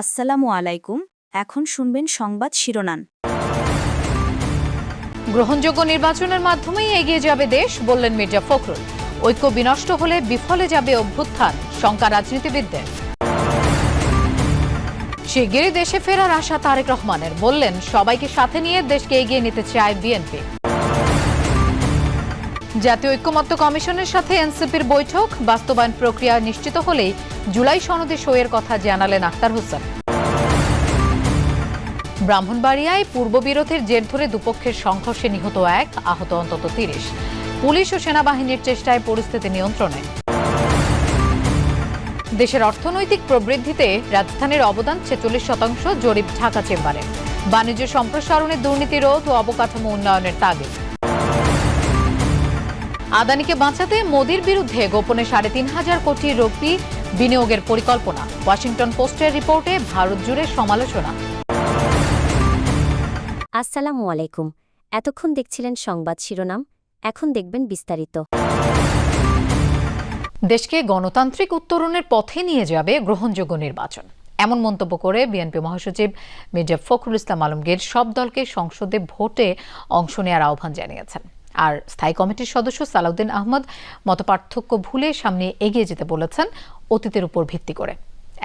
আসসালামু আলাইকুম, এখন শুনবেন সংবাদ শিরোনাম। গ্রহণযোগ্য নির্বাচনের মাধ্যমেই এগিয়ে যাবে দেশ, বললেন মির্জা ফখরুল। ঐক্য বিনষ্ট হলে বিফলে যাবে অভ্যুত্থান, শঙ্কা রাজনীতিবিদদের। শিগগিরই দেশে ফেরার আশা তারেক রহমানের, বললেন, সবাইকে সাথে নিয়ে দেশকে এগিয়ে নিতে চায় বিএনপি। জাতীয় ঐক্যমত্য কমিশনের সাথে এনসিপির বৈঠক বাস্তবায়ন প্রক্রিয়া নিশ্চিত হলেই জুলাই সনদে সইয়ের কথা জানালেন আক্তার হোসেন। ব্রাহ্মণবাড়িয়ায় পূর্ববিরোধের জের ধরে দুপক্ষের সংঘর্ষে নিহত এক, আহত অন্তত তিরিশ। পুলিশ ও সেনাবাহিনীর চেষ্টায় পরিস্থিতি নিয়ন্ত্রণে। দেশের অর্থনৈতিক প্রবৃদ্ধিতে রাজধানীর অবদান ছেচল্লিশ শতাংশ জরিপ ঢাকা চেম্বারে। বাণিজ্য সম্প্রসারণে দুর্নীতি রোধ ও অবকাঠামো উন্নয়নের তাগিদ। আদানিকে বাঁচাতে মোদির বিরুদ্ধে গোপনে সাড়ে তিন হাজার কোটি রুপি বিনিয়োগের পরিকল্পনা। ওয়াশিংটন পোস্টের রিপোর্টে ভারত জুড়ে সমালোচনা। আসসালামু আলাইকুম। এতক্ষণ দেখছিলেন সংবাদ শিরোনাম এখন দেখবেন বিস্তারিত। দেশকে গণতান্ত্রিক উত্তরণের পথে নিয়ে যাবে গ্রহণযোগ্য নির্বাচন। এমন মন্তব্য করে বিএনপি মহাসচিব মির্জা ফখরুল ইসলাম আলমগীর সব দলকে সংসদে ভোটে অংশ নেওয়ার আহ্বান জানিয়েছেন। আর স্থায়ী কমিটির সদস্য সালাউদ্দিন আহমদ মতপার্থক্য ভুলে সামনে এগিয়ে যেতে বলেছেন অতীতের উপর ভিত্তি করে।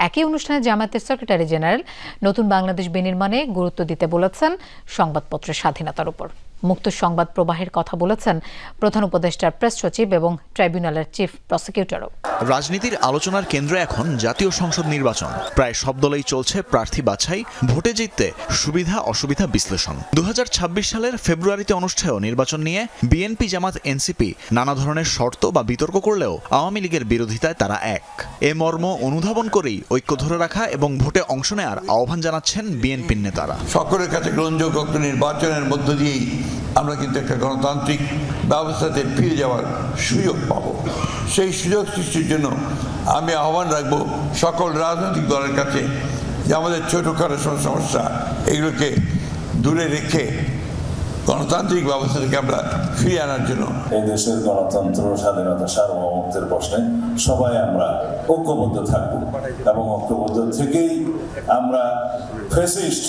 একই অনুষ্ঠানে জামায়াতের সেক্রেটারি জেনারেল নতুন বাংলাদেশ বিনির্মাণে গুরুত্ব দিতে বলেছেন সংবাদপত্রের স্বাধীনতার উপর। মুক্ত সংবাদ প্রবাহের কথা বলেছেন প্রধান উপদেষ্টার প্রেস সচিব এবং ট্রাইব্যুনালের চিফ প্রসিকিউটরও। রাজনীতির আলোচনার কেন্দ্র এখন জাতীয় সংসদ নির্বাচন। প্রায় সব দলেই চলছে প্রার্থী বাছাই ভোটে জিততে সুবিধা অসুবিধা বিশ্লেষণ। দু হাজার ছাব্বিশ সালের ফেব্রুয়ারিতে অনুষ্ঠেয় নির্বাচন নিয়ে বিএনপি জামাত এনসিপি নানা ধরনের শর্ত বা বিতর্ক করলেও আওয়ামী লীগের বিরোধিতায় তারা এক। এ মর্ম অনুধাবন করেই ঐক্য ধরে রাখা এবং ভোটে অংশ নেওয়ার আহ্বান জানাচ্ছেন বিএনপির নেতারা। সকলের কাছে গ্রহণযোগ্য নির্বাচনের মধ্য দিয়েই আমরা কিন্তু একটা গণতান্ত্রিক ব্যবস্থাতে ফিরে যাওয়ার সুযোগ পাব। সেই সুযোগ সৃষ্টির জন্য আমি আহ্বান রাখব সকল রাজনৈতিক দলের কাছে যে আমাদের ছোটোখাটো সমস্যা, এগুলোকে দূরে রেখে গণতান্ত্রিক ব্যবস্থা থেকে আমরা ফিরিয়ে আনার জন্য। এই দেশের গণতন্ত্র স্বাধীনতা সার্বভৌমত্বের প্রশ্নে সবাই আমরা ঐক্যবদ্ধ থাকব এবং ঐক্যবদ্ধ থেকেই আমরা ফেসিস্ট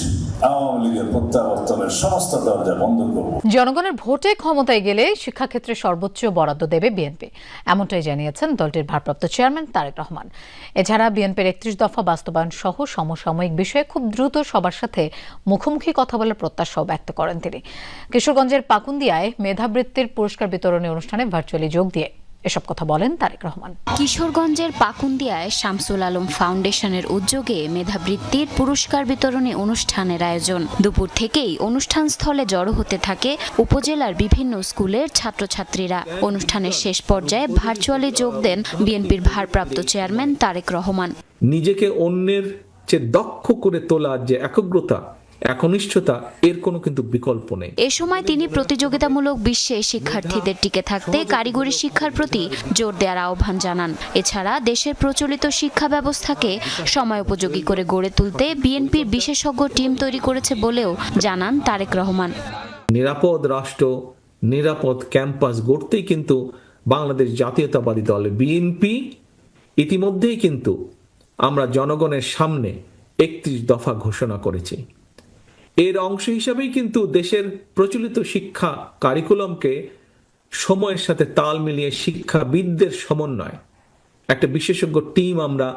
আওয়ামী লীগের প্রত্যাবর্তনের সমস্ত দরজা বন্ধ করব। জনগণের ভোটে ক্ষমতায় গেলে শিক্ষাক্ষেত্রে সর্বোচ্চ বরাদ্দ দেবে বিএনপি। এমনটাই জানিয়েছেন দলটির ভারপ্রাপ্ত চেয়ারম্যান তারেক রহমান। এছাড়া বিএনপির একত্রিশ দফা বাস্তবায়ন সহ সমসাময়িক বিষয়ে খুব দ্রুত সবার সাথে মুখোমুখি কথা বলার প্রত্যাশাও ব্যক্ত করেন তিনি। কিশোরগঞ্জের পাকুন্দিয়ায় মেধাবৃত্তির পুরস্কার বিতরণী অনুষ্ঠানে ভার্চুয়ালি যোগ দিয়ে এসব কথা বলেন তারেক রহমান। কিশোরগঞ্জের পাকুন্দিয়ায় শামসুল আলম ফাউন্ডেশনের উদ্যোগে মেধাবৃত্তির পুরস্কার বিতরণী অনুষ্ঠানের আয়োজন। দুপুর থেকেই অনুষ্ঠান স্থলে জড়ো হতে থাকে উপজেলার বিভিন্ন স্কুলের ছাত্রছাত্রীরা। অনুষ্ঠানের শেষ পর্যায়ে ভার্চুয়ালি যোগ দেন বিএনপির ভারপ্রাপ্ত চেয়ারম্যান তারেক রহমান। নিজেকে অন্যের চেয়ে দক্ষ করে তোলার যে একগ্রতা একনিষ্ঠতা এর কোনো কিন্তু বিকল্প নেই। এ সময় তিনি প্রতিযোগিতামূলক বিশ্বে শিক্ষার্থীদের টিকে থাকতে কারিগরি শিক্ষার প্রতি জোর দেওয়ার আহ্বান জানান। এছাড়া দেশের প্রচলিত শিক্ষা ব্যবস্থাকে সময় উপযোগী করে গড়ে তুলতে বিএনপির বিশেষজ্ঞ টিম তৈরি করেছে বলেও জানান তারেক রহমান। নিরাপদ রাষ্ট্র নিরাপদ ক্যাম্পাস গড়তেই কিন্তু বাংলাদেশ জাতীয়তাবাদী দল বিএনপি। ইতিমধ্যেই কিন্তু আমরা জনগণের সামনে একত্রিশ দফা ঘোষণা করেছি। এর অংশ হিসাবেই কিন্তু দেশের প্রচলিত শিক্ষা কারিকুলামকে সময়ের সাথে তাল মিলিয়ে শিক্ষাবিদদের সমন্বয়। একটা বিশেষজ্ঞ টিম আমরা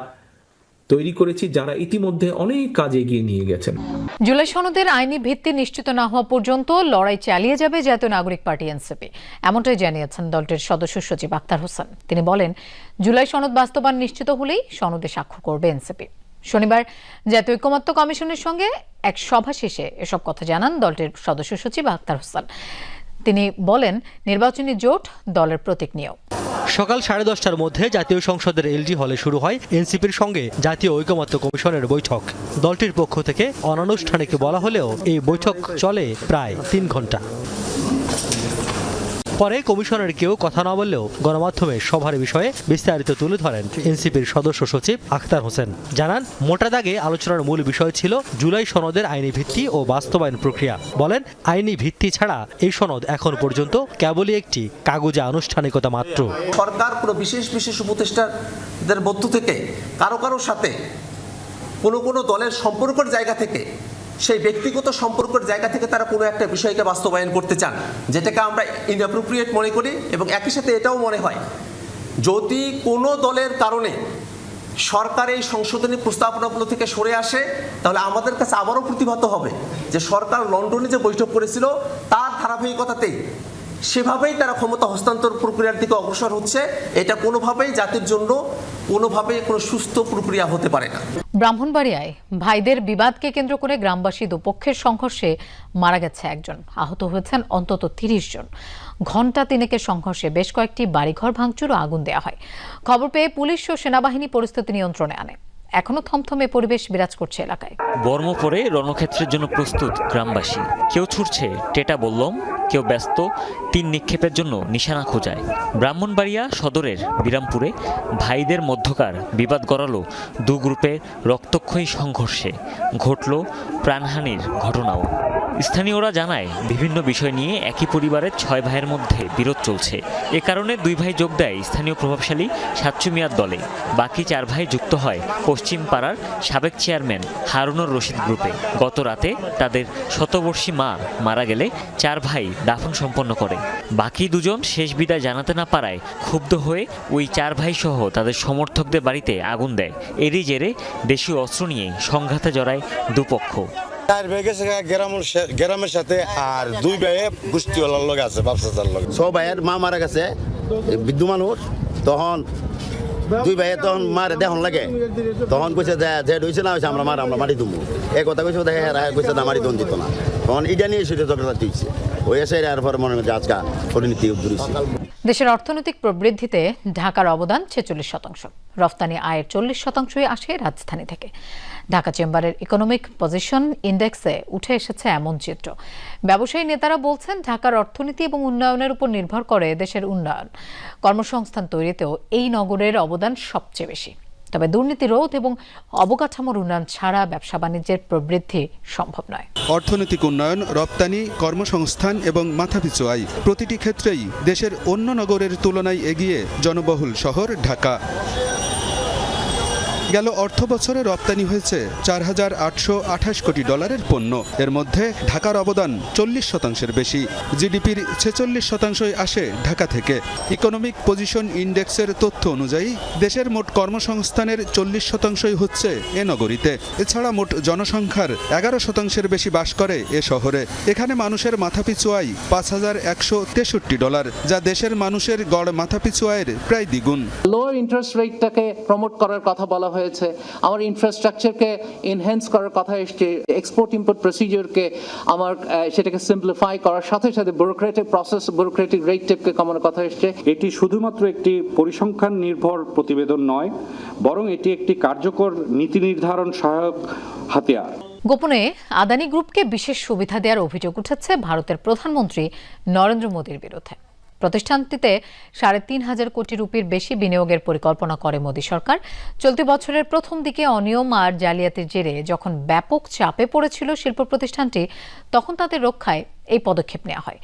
তৈরি করেছি যারা ইতিমধ্যে অনেক কাজ এগিয়ে নিয়ে গেছেন। জুলাই সনদের আইনি ভিত্তি নিশ্চিত না হওয়া পর্যন্ত লড়াই চালিয়ে যাবে জাতীয় নাগরিক পার্টি এনসিপি। এমনটাই জানিয়েছেন দলটির সদস্য সচিব আক্তার হোসেন। তিনি বলেন, জুলাই সনদ বাস্তবায়ন নিশ্চিত হলেই সনদে স্বাক্ষর করবে এনসিপি। শনিবার জাতীয় ঐক্যমত্য কমিশনের সঙ্গে এক সভা শেষে এসব কথা জানান দলটির সদস্য সচিব আক্তার হোসেন। তিনি বলেন, নির্বাচনী জোট দলের প্রতীক নিয়েও। সকাল সাড়ে দশটার মধ্যে জাতীয় সংসদের এলজি হলে শুরু হয় এনসিপির সঙ্গে জাতীয় ঐকমত্য কমিশনের বৈঠক। দলটির পক্ষ থেকে অনানুষ্ঠানিক বলা হলেও এই বৈঠক চলে প্রায় তিন ঘণ্টা। পরে কমিশনের কেউ কথা না বললেও গণমাধ্যমে সভার বিষয়ে বিস্তারিত তুলে ধরেন এনসিপির সদস্য সচিব আখতার হোসেন। জানান, মোটা দাগে আলোচনার মূল বিষয় ছিল জুলাই সনদের আইনি ভিত্তি ও বাস্তবায়ন প্রক্রিয়া। বলেন, আইনি ভিত্তি ছাড়া এই সনদ এখন পর্যন্ত কেবলই একটি কাগজে আনুষ্ঠানিকতা মাত্র। সরকার কোনো বিশেষ বিশেষ উপদেষ্টাদের মধ্য থেকে কারও কারোর সাথে কোনো কোনো দলের সম্পর্কের জায়গা থেকে সেই ব্যক্তিগত সম্পর্কের জায়গা থেকে তারা কোনো একটা বিষয়কে বাস্তবায়ন করতে চান, যেটাকে আমরা ইনঅ্যাপ্রোপ্রিয়েট মনে করি এবং একই সাথে এটাও মনে হয়, যদি কোনো দলের কারণে সরকার এই সংশোধনী প্রস্তাবনাগুলো থেকে সরে আসে, তাহলে আমাদের কাছে আবারও প্রতিভাত হবে যে সরকার লন্ডনে যে বৈঠক করেছিল, তার ধারাবাহিকতাতেই সেভাবেই তারা ক্ষমতা হস্তান্তর প্রক্রিয়ার দিকে অগ্রসর হচ্ছে, এটা কোনোভাবেই জাতির জন্য কোনোভাবেই কোনো সুস্থ প্রক্রিয়া হতে পারে না। ব্রাহ্মণবাড়িয়ায় ভাইদের বিবাদকে কেন্দ্র করে গ্রামবাসী দুপক্ষের সংঘর্ষে মারা গেছে একজন। আহত হয়েছেন অন্তত তিরিশ জন। ঘণ্টা তিনেকের সংঘর্ষে বেশ কয়েকটি বাড়িঘর ভাঙচুর ও আগুন দেওয়া হয়। খবর পেয়ে পুলিশ ও সেনাবাহিনী পরিস্থিতি নিয়ন্ত্রণে আনে। এখনও থমথমে পরিবেশ বিরাজ করছে এলাকায়। বর্ম করে রণক্ষেত্রের জন্য প্রস্তুত গ্রামবাসী। কেউ ছুটছে, টেটা বললম, কেউ ব্যস্ত, তিন নিক্ষেপের জন্য নিশানা খোঁজায়। ব্রাহ্মণবাড়িয়া সদরের বিরামপুরে ভাইদের মধ্যকার বিবাদ গড়ালো দু গ্রুপের রক্তক্ষয়ী সংঘর্ষে। ঘটল প্রাণহানির ঘটনাও। স্থানীয়রা জানায়, বিভিন্ন বিষয় নিয়ে একই পরিবারের ছয় ভাইয়ের মধ্যে বিরোধ চলছে। এ কারণে দুই ভাই যোগ দেয় স্থানীয় প্রভাবশালী সাতচু মিয়ার দলে। বাকি চার ভাই যুক্ত হয় পশ্চিম পাড়ার সাবেক চেয়ারম্যান হারুনুর রশিদ গ্রুপে। গত রাতে তাদের শতবর্ষী মা মারা গেলে চার ভাই দাফন সম্পন্ন করে। বাকি দুজন শেষ বিদায় জানাতে না পারায় ক্ষুব্ধ হয়ে ওই চার ভাই সহ তাদের সমর্থকদের বাড়িতে আগুন দেয়। এরই জেরে দেশীয় অস্ত্র নিয়ে সংঘাতে জড়ায় দুপক্ষ। চার গ্রামের গ্রামের সাথে আর দুই ভাইয়ে গোষ্ঠীওয়ালার লগে আছে ব্যবসাদার সব ভাইয়ের মা মারা গেছে বৃদ্ধ মানুষ। তখন দুই ভাইয়ে তখন মারে দেখন লাগে। তখন কইছে যে না হইছে আমরা মার আমরা মারি দুমু। এই কথা কইছে দেখে হেরা কইছে না মারি দন দিত না। তখন নিয়ে সেটা ঝগড়া হইছে। ওই এসে আর পর মনে হচ্ছে আজকা পরিণতি উদ্দুরিছে দেশের অর্থনৈতিক প্রবৃদ্ধিতে ঢাকার অবদান ছেচল্লিশ শতাংশ। রফতানি আয়ের চল্লিশ শতাংশই আসে রাজধানী থেকে। ঢাকা চেম্বারের ইকোনমিক পজিশন ইন্ডেক্সে উঠে এসেছে এমন চিত্র। ব্যবসায়ী নেতারা বলছেন, ঢাকার অর্থনীতি এবং উন্নয়নের উপর নির্ভর করে দেশের উন্নয়ন। কর্মসংস্থান তৈরিতেও এই নগরের অবদান সবচেয়ে বেশি। তবে দুর্নীতি রোধ এবং অবকাঠামোর উন্নয়ন ছাড়া ব্যবসা বাণিজ্যের প্রবৃদ্ধি সম্ভব নয়। অর্থনৈতিক উন্নয়ন, রপ্তানি, কর্মসংস্থান এবং মাথাপিছু আয় প্রতিটি ক্ষেত্রেই দেশের অন্য নগরের তুলনায় এগিয়ে জনবহুল শহর ঢাকা। গেল অর্থ বছরে রপ্তানি হয়েছে চার হাজার আটশো আঠাশ কোটি ডলারের পণ্য। এর মধ্যে ঢাকার অবদান চল্লিশ শতাংশের বেশি। জিডিপির ছেচল্লিশ শতাংশই আসে ঢাকা থেকে। ইকোনমিক পজিশন ইন্ডেক্সের তথ্য অনুযায়ী, দেশের মোট কর্মসংস্থানের চল্লিশ শতাংশই হচ্ছে এ নগরীতে। এছাড়া মোট জনসংখ্যার এগারো শতাংশের বেশি বাস করে এ শহরে। এখানে মানুষের মাথাপিছু আয় পাঁচ হাজার একশো তেষট্টি ডলার, যা দেশের মানুষের গড় মাথাপিছু আয়ের প্রায় দ্বিগুণ। লো ইন্টারেস্ট রেটটাকে প্রমোট করার কথা বলা হয়েছে। আমার ইনফ্রাস্ট্রাকচারকে এনহ্যান্স করার কথা এসছে এক্সপোর্ট ইম্পোর্ট প্রসিজিওরকে আমার সেটাকে সিম্পলিফাই করার সাথে সাথে ব্যুরোক্রেটিক প্রসেস ব্যুরোক্রেটিক রেট টেপকে কমানোর কথা এসছে। এটি শুধুমাত্র একটি পরিসংখ্যান নির্ভর প্রতিবেদন নয় বরং এটি একটি কার্যকর নীতি নির্ধারণ সহায়ক হাতিয়ার। গোপনে আদানি গ্রুপকে বিশেষ সুবিধা দেওয়ার অভিযোগ উঠেছে ভারতের প্রধানমন্ত্রী নরেন্দ্র মোদীর বিরুদ্ধে। প্রতিষ্ঠানটিতে সাড়ে তিন হাজার কোটি রুপির বেশি বিনিয়োগের পরিকল্পনা করে মোদী সরকার। চলতি বছরের প্রথম দিকে অনিয়ম আর জালিয়াতির জেরে যখন ব্যাপক চাপে পড়েছিল শিল্প প্রতিষ্ঠানটি, তখন তাদের রক্ষায় এই পদক্ষেপ নেওয়া হয়,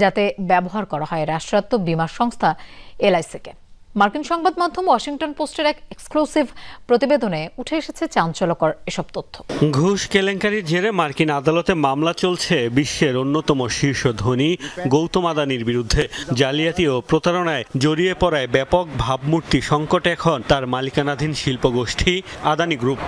যাতে ব্যবহার করা হয় রাষ্ট্রায়ত্ত বিমা সংস্থা এলআইসিকে। মার্কিন সংবাদ মাধ্যম ওয়াশিংটন পোস্টের এক এক্সক্লুসিভ প্রতিবেদনে উঠে এসেছে চাঞ্চল্যকর এসব তথ্য। ঘুষ, কেলেঙ্কারির জেরে মার্কিন আদালতে মামলা চলছে বিশ্বের অন্যতম শীর্ষ ধনী গৌতম আদানির বিরুদ্ধে। জালিয়াতি ও প্রতারণায় জড়িয়ে পড়ায় ব্যাপক ভাবমূর্তি সংকট এখন তার মালিকানাধীন শিল্পগোষ্ঠী আদানি গ্রুপ।